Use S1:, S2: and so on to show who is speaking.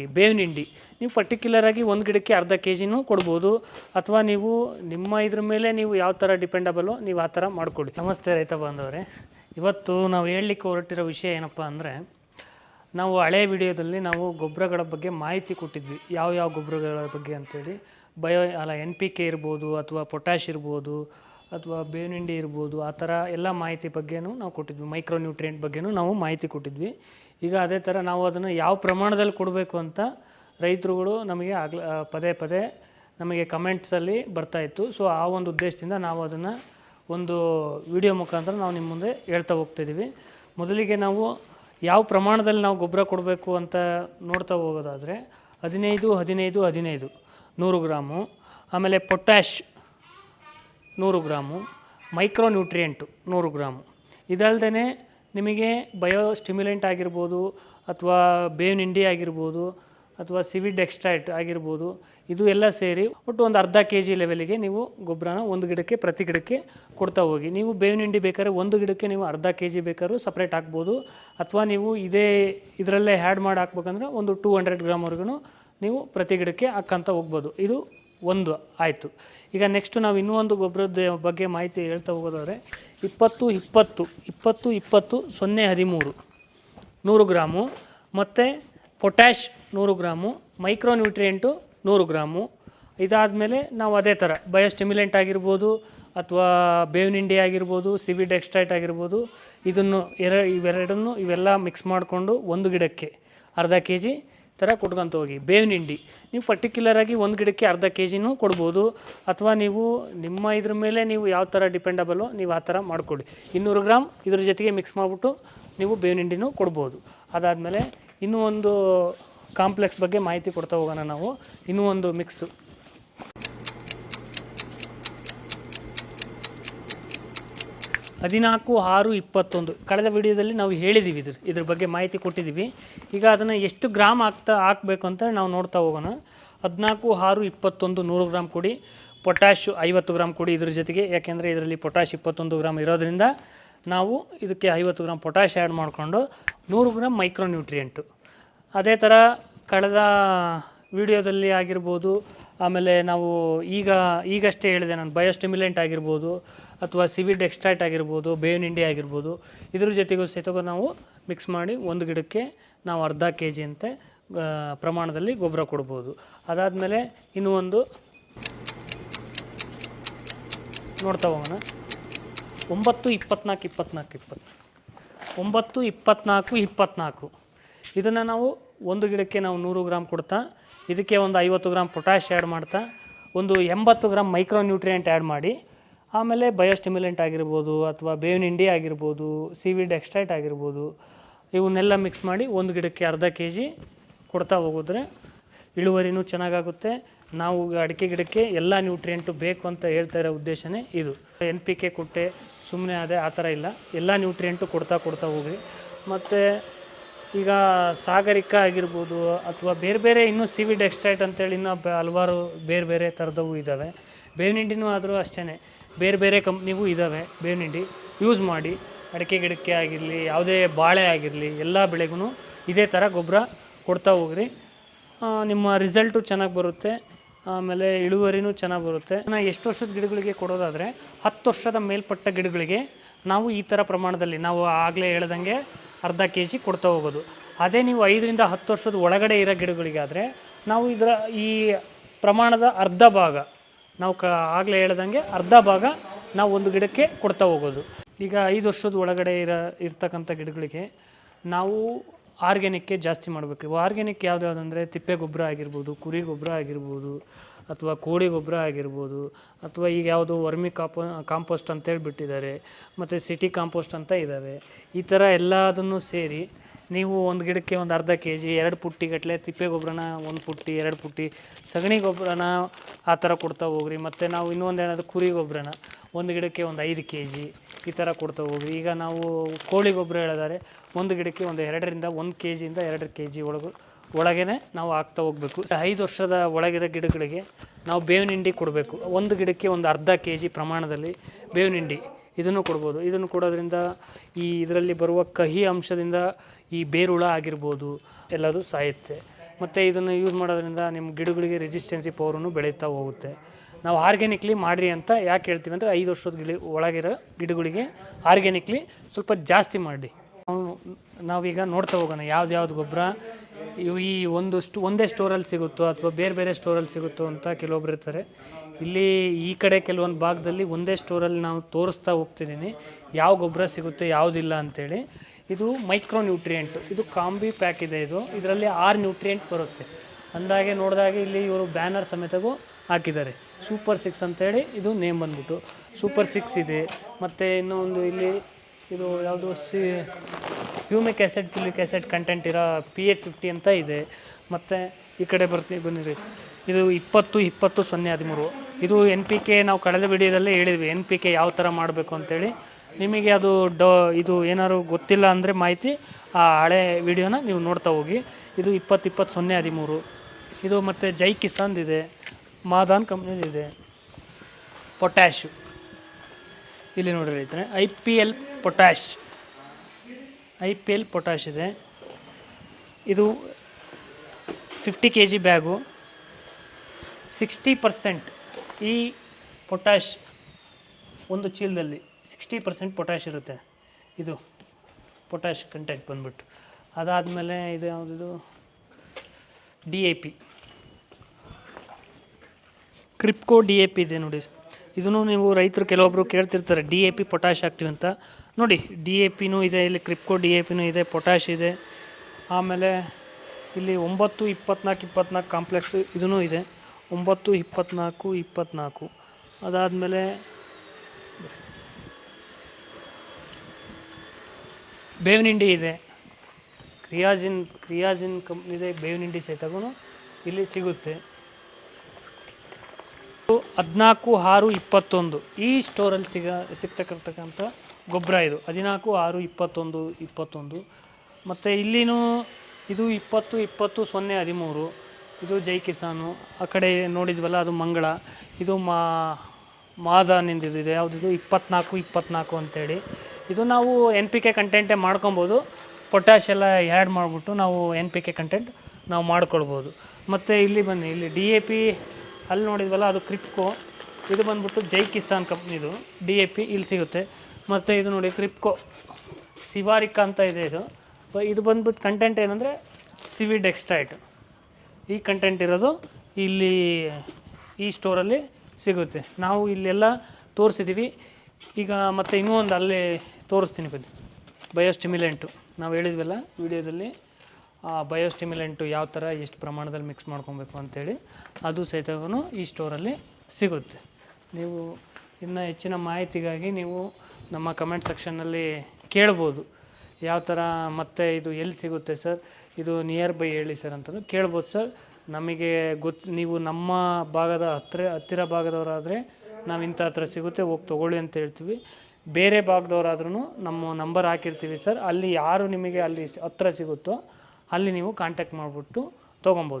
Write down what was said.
S1: ಈ ಬೇವಿನ ಹಿಂಡಿ. ನೀವು ಪರ್ಟಿಕ್ಯುಲರಾಗಿ ಒಂದು ಗಿಡಕ್ಕೆ ಅರ್ಧ ಕೆ ಜಿನೂ ಕೊಡ್ಬೋದು. ಅಥವಾ ನೀವು ನಿಮ್ಮ ಇದ್ರ ಮೇಲೆ ನೀವು ಯಾವ ಥರ ಡಿಪೆಂಡಬಲು ನೀವು ಆ ಥರ ಮಾಡಿಕೊಡಿ ನಮಸ್ತೆ ರೈತ ಬಾಂಧವರೇ. ಇವತ್ತು ನಾವು ಹೇಳಲಿಕ್ಕೆ ಹೊರಟಿರೋ ವಿಷಯ ಏನಪ್ಪ ಅಂದರೆ, ನಾವು ಹಳೆ ವಿಡಿಯೋದಲ್ಲಿ ನಾವು ಗೊಬ್ಬರಗಳ ಬಗ್ಗೆ ಮಾಹಿತಿ ಕೊಟ್ಟಿದ್ವಿ. ಯಾವ ಯಾವ ಗೊಬ್ಬರಗಳ ಬಗ್ಗೆ ಅಂಥೇಳಿ ಬಯೋ, ಅಲ್ಲ ಎನ್ ಪಿ ಕೆ ಇರ್ಬೋದು, ಅಥವಾ ಪೊಟ್ಯಾಶ್ ಇರ್ಬೋದು, ಅಥವಾ ಬೇವಿನ ಹಿಂಡಿ ಇರ್ಬೋದು, ಆ ಥರ ಎಲ್ಲ ಮಾಹಿತಿ ಬಗ್ಗೆನೂ ನಾವು ಕೊಟ್ಟಿದ್ವಿ. ಮೈಕ್ರೋ ನ್ಯೂಟ್ರಿಯೆಂಟ್ ಬಗ್ಗೆನೂ ನಾವು ಮಾಹಿತಿ ಕೊಟ್ಟಿದ್ವಿ. ಈಗ ಅದೇ ಥರ ನಾವು ಅದನ್ನು ಯಾವ ಪ್ರಮಾಣದಲ್ಲಿ ಕೊಡಬೇಕು ಅಂತ ರೈತರುಗಳು ನಮಗೆ ಆಗ್ಲ ಪದೇ ಪದೇ ನಮಗೆ ಕಮೆಂಟ್ಸಲ್ಲಿ ಬರ್ತಾಯಿತ್ತು ಸೊ, ಆ ಒಂದು ಉದ್ದೇಶದಿಂದ ನಾವು ಅದನ್ನು ಒಂದು ವಿಡಿಯೋ ಮುಖಾಂತರ ನಾವು ನಿಮ್ಮ ಮುಂದೆ ಹೇಳ್ತಾ ಹೋಗ್ತಿದ್ದೀವಿ ಮೊದಲಿಗೆ ನಾವು ಯಾವ ಪ್ರಮಾಣದಲ್ಲಿ ನಾವು ಗೊಬ್ಬರ ಕೊಡಬೇಕು ಅಂತ ನೋಡ್ತಾ ಹೋಗೋದಾದರೆ ಹದಿನೈದು ಹದಿನೈದು ಹದಿನೈದು ನೂರು ಗ್ರಾಮು, ಆಮೇಲೆ ಪೊಟ್ಯಾಶ್ ನೂರು ಗ್ರಾಮು ಮೈಕ್ರೋ ನ್ಯೂಟ್ರಿಯೆಂಟು ನೂರು ಗ್ರಾಮು. ಇದಲ್ದೇ ನಿಮಗೆ ಬಯೋ ಸ್ಟಿಮ್ಯುಲೆಂಟ್ ಆಗಿರ್ಬೋದು ಅಥವಾ ಬೇವಿನ ಹಿಂಡಿ ಆಗಿರ್ಬೋದು ಅಥವಾ ಸಿವಿಡ್ ಎಕ್ಸ್ಟ್ರಾಕ್ಟ್ ಆಗಿರ್ಬೋದು, ಇದು ಎಲ್ಲ ಸೇರಿ ಒಟ್ಟು ಒಂದು ಅರ್ಧ ಕೆ ಜಿ ಲೆವೆಲಿಗೆ ನೀವು ಗೊಬ್ಬರನ ಒಂದು ಗಿಡಕ್ಕೆ ಪ್ರತಿ ಗಿಡಕ್ಕೆ ಕೊಡ್ತಾ ಹೋಗಿ. ನೀವು ಬೇವಿನ ಹಿಂಡಿ ಬೇಕಾದ್ರೆ ಒಂದು ಗಿಡಕ್ಕೆ ನೀವು ಅರ್ಧ ಕೆ ಜಿ ಬೇಕಾದ್ರೂ ಸಪ್ರೇಟ್ ಹಾಕ್ಬೋದು. ಅಥವಾ ನೀವು ಇದೇ ಇದರಲ್ಲೇ ಹ್ಯಾಡ್ ಮಾಡಿ ಹಾಕ್ಬೇಕಂದ್ರೆ ಒಂದು ಟೂ ಹಂಡ್ರೆಡ್ ಗ್ರಾಮ್ವರೆಗೂ ನೀವು ಪ್ರತಿ ಗಿಡಕ್ಕೆ ಹಾಕ್ಕಂತ ಹೋಗ್ಬೋದು. ಇದು ಒಂದು ಆಯಿತು. ಈಗ ನೆಕ್ಸ್ಟ್ ನಾವು ಇನ್ನೂ ಒಂದು ಗೊಬ್ಬರದ ಬಗ್ಗೆ ಮಾಹಿತಿ ಹೇಳ್ತಾ ಹೋಗೋದಾದರೆ, ಇಪ್ಪತ್ತು ಇಪ್ಪತ್ತು ಇಪ್ಪತ್ತು ಇಪ್ಪತ್ತು, ಸೊನ್ನೆ, ಹದಿಮೂರು, ನೂರು ಗ್ರಾಮು, ಮತ್ತು ಪೊಟ್ಯಾಶ್ ನೂರು ಗ್ರಾಮು, ಮೈಕ್ರೋನ್ಯೂಟ್ರಿಯೆಂಟು ನೂರು ಗ್ರಾಮು. ಇದಾದಮೇಲೆ ನಾವು ಅದೇ ಥರ, ಬಯೋಸ್ಟಿಮ್ಯುಲೆಂಟ್ ಆಗಿರ್ಬೋದು, ಅಥವಾ ಬೇವಿನ ಇಂಡಿ ಆಗಿರ್ಬೋದು ಸಿವಿಡ್ ಎಕ್ಸ್ಟ್ರಾಕ್ಟ್ ಆಗಿರ್ಬೋದು, ಇದನ್ನು ಎರ, ಇವೆರಡನ್ನು ಇವೆಲ್ಲ ಮಿಕ್ಸ್ ಮಾಡಿಕೊಂಡು ಒಂದು ಗಿಡಕ್ಕೆ ಅರ್ಧ ಕೆ ಜಿ ಥರ ಕೊಟ್ಕೊಂತ ಹೋಗಿ. ಬೇವಿನ ಹಿಂಡಿ ನೀವು ಪರ್ಟಿಕ್ಯುಲರಾಗಿ ಒಂದು ಗಿಡಕ್ಕೆ ಅರ್ಧ ಕೆ ಜಿನೂ ಕೊಡ್ಬೋದು. ಅಥವಾ ನೀವು ನಿಮ್ಮ ಇದ್ರ ಮೇಲೆ ನೀವು ಯಾವ ಥರ ಡಿಪೆಂಡಬಲು ನೀವು ಆ ಥರ ಮಾಡಿಕೊಡಿ. ಇನ್ನೂರು ಗ್ರಾಮ್ ಇದ್ರ ಜೊತೆಗೆ ಮಿಕ್ಸ್ ಮಾಡಿಬಿಟ್ಟು ನೀವು ಬೇವಿನ ಹಿಂಡಿನೂ ಕೊಡ್ಬೋದು. ಅದಾದಮೇಲೆ ಇನ್ನೂ ಒಂದು ಕಾಂಪ್ಲೆಕ್ಸ್ ಬಗ್ಗೆ ಮಾಹಿತಿ ಕೊಡ್ತಾ ಹೋಗೋಣ ನಾವು. ಇನ್ನೂ ಒಂದು ಮಿಕ್ಸು ಹದಿನಾಲ್ಕು ಆರು ಇಪ್ಪತ್ತೊಂದು. ಕಳೆದ ವಿಡಿಯೋದಲ್ಲಿ ನಾವು ಹೇಳಿದ್ದೀವಿ ಇದ್ರ ಇದ್ರ ಬಗ್ಗೆ ಮಾಹಿತಿ ಕೊಟ್ಟಿದ್ದೀವಿ ಈಗ ಅದನ್ನು ಎಷ್ಟು ಗ್ರಾಮ್ ಹಾಕ್ತಾ ಹಾಕಬೇಕು ಅಂತ ನಾವು ನೋಡ್ತಾ ಹೋಗೋಣ. ಹದಿನಾಲ್ಕು ಆರು ಇಪ್ಪತ್ತೊಂದು ನೂರು ಗ್ರಾಮ್ ಕೊಡಿ. ಪೊಟ್ಯಾಶ್ ಐವತ್ತು ಗ್ರಾಮ್ ಕೊಡಿ ಇದ್ರ ಜೊತೆಗೆ, ಯಾಕೆಂದರೆ ಇದರಲ್ಲಿ ಪೊಟ್ಯಾಶ್ ಇಪ್ಪತ್ತೊಂದು ಗ್ರಾಮ್ ಇರೋದ್ರಿಂದ ನಾವು ಇದಕ್ಕೆ ಐವತ್ತು ಗ್ರಾಮ್ ಪೊಟ್ಯಾಶ್ ಆ್ಯಡ್ ಮಾಡಿಕೊಂಡು ನೂರು ಗ್ರಾಮ್ ಮೈಕ್ರೋನ್ಯೂಟ್ರಿಯೆಂಟು. ಅದೇ ಥರ ಕಳೆದ ವಿಡಿಯೋದಲ್ಲಿ ಆಗಿರ್ಬೋದು ಆಮೇಲೆ ನಾವು ಈಗ, ಈಗಷ್ಟೇ ಹೇಳಿದೆ ನಾನು ಬಯೋಸ್ಟಿಮ್ಯುಲೆಂಟ್ ಆಗಿರ್ಬೋದು, ಅಥವಾ ಸಿವಿಡ್ ಎಕ್ಸ್ಟ್ರಾಕ್ಟ್ ಆಗಿರ್ಬೋದು, ಬೇವಿನ ಇಂಡಿ ಆಗಿರ್ಬೋದು, ಇದ್ರ ಜೊತೆಗೂ ಸಹಿತ ನಾವು ಮಿಕ್ಸ್ ಮಾಡಿ ಒಂದು ಗಿಡಕ್ಕೆ ನಾವು ಅರ್ಧ ಕೆ ಜಿ ಅಂತೆ ಪ್ರಮಾಣದಲ್ಲಿ ಗೊಬ್ಬರ ಕೊಡ್ಬೋದು. ಅದಾದಮೇಲೆ ಇನ್ನೂ ಒಂದು ನೋಡ್ತಾ ಹೋಗೋಣ. ಒಂಬತ್ತು ಇಪ್ಪತ್ನಾಲ್ಕು ಇಪ್ಪತ್ನಾಲ್ಕು ಇಪ್ಪತ್ತು ಒಂಬತ್ತು, ಇಪ್ಪತ್ನಾಲ್ಕು ಇಪ್ಪತ್ನಾಲ್ಕು. ಇದನ್ನು ನಾವು ಒಂದು ಗಿಡಕ್ಕೆ ನಾವು ನೂರು ಗ್ರಾಮ್ ಕೊಡ್ತಾ, ಇದಕ್ಕೆ ಒಂದು ಐವತ್ತು ಗ್ರಾಮ್ ಪೊಟ್ಯಾಶ್ ಆ್ಯಡ್ ಮಾಡ್ತಾ, ಒಂದು ಎಂಬತ್ತು ಗ್ರಾಮ್ ಮೈಕ್ರೋ ನ್ಯೂಟ್ರಿಯೆಂಟ್ ಆ್ಯಡ್ ಮಾಡಿ, ಆಮೇಲೆ ಬಯೋಸ್ಟಿಮ್ಯುಲೆಂಟ್ ಆಗಿರ್ಬೋದು ಅಥವಾ ಬೇವಿನ ಹಿಂಡಿ ಆಗಿರ್ಬೋದು ಸಿವಿಡ್ ಎಕ್ಸ್ಟ್ರಾಟ್ ಆಗಿರ್ಬೋದು, ಇವನ್ನೆಲ್ಲ ಮಿಕ್ಸ್ ಮಾಡಿ ಒಂದು ಗಿಡಕ್ಕೆ ಅರ್ಧ ಕೆ ಜಿ ಕೊಡ್ತಾ ಹೋಗಿದ್ರೆ ಇಳುವರಿನೂ ಚೆನ್ನಾಗಾಗುತ್ತೆ. ನಾವು ಅಡಿಕೆ ಗಿಡಕ್ಕೆ ಎಲ್ಲ ನ್ಯೂಟ್ರಿಯೆಂಟು ಬೇಕು ಅಂತ ಹೇಳ್ತಾ ಇರೋ ಉದ್ದೇಶನೇ ಇದು. ಎನ್ ಪಿ ಕೆ ಕೊಟ್ಟೆ ಸುಮ್ಮನೆ ಅದೇ ಆ ಥರ ಇಲ್ಲ. ಎಲ್ಲ ನ್ಯೂಟ್ರಿಯೆಂಟು ಕೊಡ್ತಾ ಕೊಡ್ತಾ ಹೋಗಿ ಮತ್ತು ಈಗ ಸಾಗರಿಕ ಆಗಿರ್ಬೋದು ಅಥವಾ ಬೇರೆ ಬೇರೆ ಇನ್ನೂ ಸಿ ವಿ ಡೆಕ್ಸ್ಟೈಟ್ ಅಂತೇಳಿ ಇನ್ನೂ ಬ- ಹಲವಾರು ಬೇರೆ ಬೇರೆ ಥರದವು ಇದ್ದಾವೆ ಬೇವಿನ ಹಿಂಡಿನೂ ಆದರೂ ಅಷ್ಟೇ ಬೇರೆ ಬೇರೆ ಕಂಪ್ನಿಗೂ ಇದ್ದಾವೆ ಬೇವಿನಿಂಡಿ ಯೂಸ್ ಮಾಡಿ ಅಡಿಕೆ ಗಿಡಕ್ಕೆ ಆಗಿರಲಿ, ಯಾವುದೇ ಬಾಳೆ ಆಗಿರಲಿ, ಎಲ್ಲ ಬೆಳೆಗೂ ಇದೇ ಥರ ಗೊಬ್ಬರ ಕೊಡ್ತಾ ಹೋಗ್ರಿ. ನಿಮ್ಮ ರಿಸಲ್ಟು ಚೆನ್ನಾಗಿ ಬರುತ್ತೆ. ಆಮೇಲೆ ಇಳುವರಿನೂ ಚೆನ್ನಾಗಿ ಬರುತ್ತೆ. ನಾ ಎಷ್ಟು ವರ್ಷದ ಗಿಡಗಳಿಗೆ ಕೊಡೋದಾದರೆ ಹತ್ತು ವರ್ಷದ ಮೇಲ್ಪಟ್ಟ ಗಿಡಗಳಿಗೆ ನಾವು ಈ ಥರ ಪ್ರಮಾಣದಲ್ಲಿ ನಾವು ಆಗಲೇ ಹೇಳ್ದಂಗೆ ಅರ್ಧ ಕೆ ಜಿ ಕೊಡ್ತಾ ಹೋಗೋದು. ಅದೇ ನೀವು ಐದರಿಂದ ಹತ್ತು ವರ್ಷದ ಒಳಗಡೆ ಇರೋ ಗಿಡಗಳಿಗಾದರೆ ನಾವು ಇದರ ಈ ಪ್ರಮಾಣದ ಅರ್ಧ ಭಾಗ, ನಾವು ಕ ಆಗಲೇ ಹೇಳ್ದಂಗೆ ಅರ್ಧ ಭಾಗ ನಾವು ಒಂದು ಗಿಡಕ್ಕೆ ಕೊಡ್ತಾ ಹೋಗೋದು. ಈಗ ಐದು ವರ್ಷದ ಒಳಗಡೆ ಇರೋ, ಇರ್ತಕ್ಕಂಥ ಗಿಡಗಳಿಗೆ ನಾವು ಆರ್ಗ್ಯಾನಿಕ್ಕೆ ಜಾಸ್ತಿ ಮಾಡಬೇಕು. ಇವು ಆರ್ಗ್ಯಾನಿಕ್ ಯಾವ್ದು ತಿಪ್ಪೆ ಗೊಬ್ಬರ ಆಗಿರ್ಬೋದು, ಕುರಿ ಗೊಬ್ಬರ ಆಗಿರ್ಬೋದು, ಅಥವಾ ಕೋಳಿ ಗೊಬ್ಬರ ಆಗಿರ್ಬೋದು, ಅಥವಾ ಈಗ ಯಾವುದು ವರ್ಮಿ ಕಾಪೋ, ಕಾಂಪೋಸ್ಟ್ ಅಂತೇಳಿ ಬಿಟ್ಟಿದ್ದಾರೆ ಮತ್ತು ಸಿಟಿ ಕಾಂಪೋಸ್ಟ್ ಅಂತ ಇದ್ದಾವೆ ಈ ಥರ ಎಲ್ಲದನ್ನು ಸೇರಿ ನೀವು ಒಂದು ಗಿಡಕ್ಕೆ ಒಂದು ಅರ್ಧ ಕೆ ಜಿ ಎರಡು ಪುಟ್ಟಿ ಗಟ್ಟಲೆ ತಿಪ್ಪೆ ಗೊಬ್ಬರನ ಒಂದು ಪುಟ್ಟಿ, ಎರಡು ಪುಟ್ಟಿ, ಸಗಣಿ ಗೊಬ್ಬರನ ಆ ಥರ ಕೊಡ್ತಾ ಹೋಗ್ರಿ. ಮತ್ತು ನಾವು ಇನ್ನೊಂದು ಏನಾದರೂ ಕುರಿ ಗೊಬ್ಬರನ ಒಂದು ಗಿಡಕ್ಕೆ ಒಂದು ಐದು ಕೆ ಜಿ ಈ ಥರ ಕೊಡ್ತಾ ಹೋಗಿ. ಈಗ ನಾವು ಕೋಳಿ ಗೊಬ್ಬರ ಹೇಳಿದರೆ ಒಂದು ಗಿಡಕ್ಕೆ ಒಂದು ಎರಡರಿಂದ ಒಂದು ಕೆ ಜಿಯಿಂದ ಎರಡು ಕೆ ಜಿ ಒಳಗು ಒಳಗೇ ನಾವು ಹಾಕ್ತಾ ಹೋಗಬೇಕು. ಐದು ವರ್ಷದ ಒಳಗಿರೋ ಗಿಡಗಳಿಗೆ ನಾವು ಬೇವಿನ ಹಿಂಡಿ ಕೊಡಬೇಕು. ಒಂದು ಗಿಡಕ್ಕೆ ಒಂದು ಅರ್ಧ ಕೆ ಜಿ ಪ್ರಮಾಣದಲ್ಲಿ ಬೇವಿನ ಹಿಂಡಿ ಇದನ್ನು ಕೊಡ್ಬೋದು. ಇದನ್ನು ಕೊಡೋದ್ರಿಂದ ಈ ಇದರಲ್ಲಿ ಬರುವ ಕಹಿ ಅಂಶದಿಂದ ಈ ಬೇರುಳ ಆಗಿರ್ಬೋದು, ಎಲ್ಲದು ಸಾಯುತ್ತೆ. ಮತ್ತು ಇದನ್ನು ಯೂಸ್ ಮಾಡೋದ್ರಿಂದ ನಿಮ್ಮ ಗಿಡಗಳಿಗೆ ರೆಸಿಸ್ಟೆನ್ಸಿ ಪವರನ್ನು ಬೆಳೀತಾ ಹೋಗುತ್ತೆ. ನಾವು ಆರ್ಗ್ಯಾನಿಕ್ಲಿ ಮಾಡಿರಿ ಅಂತ ಯಾಕೆ ಹೇಳ್ತೀವಿ ಅಂದರೆ ಐದು ವರ್ಷದ ಗಿಡ ಒಳಗಿರೋ ಗಿಡಗಳಿಗೆ ಆರ್ಗ್ಯಾನಿಕ್ಲಿ ಸ್ವಲ್ಪ ಜಾಸ್ತಿ ಮಾಡಿ ನಾವು ನಾವೀಗ ನೋಡ್ತಾ ಹೋಗೋಣ, ಯಾವ್ದು ಯಾವ್ದು ಗೊಬ್ಬರ ಈ ಒಂದು ಸ್ಟು ಒಂದೇ ಸ್ಟೋರಲ್ಲಿ ಸಿಗುತ್ತೋ ಅಥವಾ ಬೇರೆ ಬೇರೆ ಸ್ಟೋರಲ್ಲಿ ಸಿಗುತ್ತೋ ಅಂತ ಕೆಲವೊಬ್ರು ಇರ್ತಾರೆ. ಇಲ್ಲಿ ಈ ಕಡೆ ಕೆಲವೊಂದು ಭಾಗದಲ್ಲಿ ಒಂದೇ ಸ್ಟೋರಲ್ಲಿ ನಾವು ತೋರಿಸ್ತಾ ಹೋಗ್ತಿದ್ದೀನಿ ಯಾವ ಗೊಬ್ಬರ ಸಿಗುತ್ತೆ, ಯಾವುದಿಲ್ಲ ಅಂತೇಳಿ. ಇದು ಮೈಕ್ರೋ ನ್ಯೂಟ್ರಿಯೆಂಟ್ ಇದು ಕಾಂಬಿ ಪ್ಯಾಕ್ ಇದೆ ಇದು. ಇದರಲ್ಲಿ ಆರು ನ್ಯೂಟ್ರಿಯೆಂಟ್ ಬರುತ್ತೆ. ಅಂದಾಗೆ ನೋಡಿದಾಗೆ ಇಲ್ಲಿ ಇವರು ಬ್ಯಾನರ್ ಸಮೇತಗೂ ಹಾಕಿದ್ದಾರೆ. ಸೂಪರ್ ಸಿಕ್ಸ್ ಅಂತೇಳಿ ಇದು ನೇಮ್ ಬಂದ್ಬಿಟ್ಟು. ಸೂಪರ್ ಸಿಕ್ಸ್ ಇದೆ. ಮತ್ತು ಇನ್ನೊಂದು ಇಲ್ಲಿ ಇದು ಯಾವುದು C humic acid fulvic acid content ಇರೋ ಪಿ ಎಚ್ ಫಿಫ್ಟಿ ಅಂತ ಇದೆ. ಮತ್ತು ಈ ಕಡೆ ಬರ್ತೀವಿ ಬಂದಿರಿ. ಇದು ಇಪ್ಪತ್ತು ಇಪ್ಪತ್ತು, ಸೊನ್ನೆ, ಹದಿಮೂರು. ಇದು ಎನ್ ಪಿ ಕೆ ನಾವು ಕಳೆದ ವಿಡಿಯೋದಲ್ಲೇ ಹೇಳಿದ್ವಿ ಎನ್ ಪಿ ಕೆ ಯಾವ ಥರ ಮಾಡಬೇಕು ಅಂತೇಳಿ. ನಿಮಗೆ ಅದು ಡೋ, ಇದು ಏನಾದ್ರು ಗೊತ್ತಿಲ್ಲ ಅಂದರೆ ಮಾಹಿತಿ ಆ ಹಳೆ ವಿಡಿಯೋನ ನೀವು ನೋಡ್ತಾ ಹೋಗಿ. ಇದು ಇಪ್ಪತ್ತು ಇಪ್ಪತ್ತು, ಸೊನ್ನೆ, ಹದಿಮೂರು. ಇದು ಮತ್ತು ಜೈ ಕಿಸಾನ್ ಇದೆ. ಮಾದಾನ್ ಕಂಪ್ನಿದು ಇದೆ. ಪೊಟ್ಯಾಶು ಇಲ್ಲಿ ನೋಡಿ ರೈತರೆ I P L potash I P L potash ಇದೆ. ಇದು fifty K G bag sixty percent ಈ ಪೊಟ್ಯಾಶ್ ಒಂದು ಚೀಲದಲ್ಲಿ ಸಿಕ್ಸ್ಟಿ ಪರ್ಸೆಂಟ್ ಪೊಟ್ಯಾಶ್ ಇರುತ್ತೆ. ಇದು ಪೊಟ್ಯಾಶ್ ಕಂಟೆಂಟ್ ಬಂದ್ಬಿಟ್ಟು. ಅದಾದಮೇಲೆ ಇದು ಯಾವುದಿದು? D A P Kribhco D A P ಇದೆ ನೋಡಿ. ಇದನ್ನು ನೀವು ರೈತರು ಕೆಲವೊಬ್ಬರು ಕೇಳ್ತಿರ್ತಾರೆ ಡಿ ಎ ಪಿ ಪೊಟ್ಯಾಶ್ ಹಾಕ್ತೀವಿ ಅಂತ. ನೋಡಿ ಡಿ ಎ ಪಿನೂ ಇದೆ, ಇಲ್ಲಿ ಕ್ರಿಪ್ಕೋ ಡಿ ಎ ಪಿನೂ ಇದೆ ಪೊಟ್ಯಾಶ್ ಇದೆ. ಆಮೇಲೆ ಇಲ್ಲಿ ಒಂಬತ್ತು, ಇಪ್ಪತ್ನಾಲ್ಕು ಇಪ್ಪತ್ನಾಲ್ಕು ಕಾಂಪ್ಲೆಕ್ಸ್ ಇದೂ ಇದೆ. ಒಂಬತ್ತು, ಇಪ್ಪತ್ನಾಲ್ಕು ಇಪ್ಪತ್ನಾಲ್ಕು. ಅದಾದಮೇಲೆ ಬೇವಿನಿಂಡಿ ಇದೆ. ಕ್ರಿಯಾಜಿನ್ ಕ್ರಿಯಾಜಿನ್ ಕಂಪ್ನಿದೆ ಬೇವಿನಿಂಡಿ ಸಹಿತಗೂ ಇಲ್ಲಿ ಸಿಗುತ್ತೆ. ಹದಿನಾಲ್ಕು ಆರು, ಇಪ್ಪತ್ತೊಂದು. ಈ ಸ್ಟೋರಲ್ಲಿ ಸಿಗ ಸಿಗ್ತಕ್ಕಂಥ ಗೊಬ್ಬರ ಇದು. ಹದಿನಾಲ್ಕು, ಆರು, ಇಪ್ಪತ್ತೊಂದು ಇಪ್ಪತ್ತೊಂದು. ಮತ್ತು ಇಲ್ಲಿನೂ ಇದು ಇಪ್ಪತ್ತು ಇಪ್ಪತ್ತು, ಸೊನ್ನೆ, ಹದಿಮೂರು. ಇದು ಜೈ ಕಿಸಾನು. ಆ ಕಡೆ ನೋಡಿದ್ವಲ್ಲ, ಅದು ಮಂಗಳ. ಇದು ಮಾ, ಮಾದಾನಿಂದ ಇದೆ ಯಾವುದಿದು ಇಪ್ಪತ್ನಾಲ್ಕು ಇಪ್ಪತ್ನಾಲ್ಕು ಅಂತೇಳಿ. ಇದು ನಾವು ಎನ್ ಪಿ ಕೆ ಕಂಟೆಂಟೇ ಮಾಡ್ಕೊಬೋದು. ಪೊಟ್ಯಾಶ್ ಎಲ್ಲ ಆ್ಯಡ್ ಮಾಡಿಬಿಟ್ಟು ನಾವು ಎನ್ ಪಿ ಕೆ ಕಂಟೆಂಟ್ ನಾವು ಮಾಡ್ಕೊಳ್ಬೋದು. ಮತ್ತು ಇಲ್ಲಿ ಬನ್ನಿ. ಇಲ್ಲಿ ಡಿ ಎ ಪಿ ಅಲ್ಲಿ ನೋಡಿದ್ವಲ್ಲ, ಅದು ಕ್ರಿಪ್ಕೋ ಇದು ಬಂದ್ಬಿಟ್ಟು ಜೈ ಕಿಸಾನ್ ಕಂಪ್ನಿದು ಡಿ ಎ ಪಿ ಇಲ್ಲಿ ಸಿಗುತ್ತೆ. ಮತ್ತು ಇದು ನೋಡಿ ಕ್ರಿಪ್ಕೋ ಸಿವಾರಿಕಾ ಅಂತ ಇದೆ ಇದು. ಇದು ಬಂದ್ಬಿಟ್ಟು ಕಂಟೆಂಟ್ ಏನಂದರೆ ಸಿವಿ ಡೆಕ್ಸ್ಟ್ರೈಟ್ ಈ ಕಂಟೆಂಟ್ ಇರೋದು ಇಲ್ಲಿ ಈ ಸ್ಟೋರಲ್ಲಿ ಸಿಗುತ್ತೆ. ನಾವು ಇಲ್ಲೆಲ್ಲ ತೋರಿಸಿದ್ದೀವಿ ಈಗ ಮತ್ತು ಇನ್ನೂ ಒಂದು ಅಲ್ಲಿ ತೋರಿಸ್ತೀನಿ ಬನ್ನಿ. ಬಯೋಸ್ಟಿಮ್ಯುಲೆಂಟು ನಾವು ಹೇಳಿದ್ವಲ್ಲ, ವಿಡಿಯೋದಲ್ಲಿ. ಬಯೋಸ್ಟಿಮ್ಯುಲೆಂಟು ಯಾವ ಥರ ಎಷ್ಟು ಪ್ರಮಾಣದಲ್ಲಿ ಮಿಕ್ಸ್ ಮಾಡ್ಕೊಬೇಕು ಅಂಥೇಳಿ ಅದು ಸಹಿತಗೂ ಈ ಸ್ಟೋರಲ್ಲಿ ಸಿಗುತ್ತೆ. ನೀವು ಇನ್ನು ಹೆಚ್ಚಿನ ಮಾಹಿತಿಗಾಗಿ ನೀವು ನಮ್ಮ ಕಮೆಂಟ್ ಸೆಕ್ಷನ್ನಲ್ಲಿ ಕೇಳ್ಬೋದು. ಯಾವ ಥರ ಮತ್ತೆ ಇದು ಎಲ್ಲಿ ಸಿಗುತ್ತೆ ಸರ್? ಇದು ನಿಯರ್ ಬೈ ಹೇಳಿ ಸರ್ ಅಂತಂದು ಕೇಳ್ಬೋದು ಸರ್. ನಮಗೆ ಗೊತ್ತು ನೀವು ನಮ್ಮ ಭಾಗದ ಹತ್ತಿರ ಹತ್ತಿರ ಭಾಗದವರಾದರೆ ನಾವು ಇಂಥ ಹತ್ರ ಸಿಗುತ್ತೆ, ಹೋಗಿ ತೊಗೊಳ್ಳಿ ಅಂತ ಹೇಳ್ತೀವಿ. ಬೇರೆ ಭಾಗದವರಾದ್ರೂ ನಮ್ಮ ನಂಬರ್ ಹಾಕಿರ್ತೀವಿ ಸರ್. ಅಲ್ಲಿ ಯಾರು ನಿಮಗೆ ಅಲ್ಲಿ ಹತ್ರ ಸಿಗುತ್ತೋ ಅಲ್ಲಿ ನೀವು ಕಾಂಟ್ಯಾಕ್ಟ್ ಮಾಡಿಬಿಟ್ಟು ತೊಗೊಬೋದು.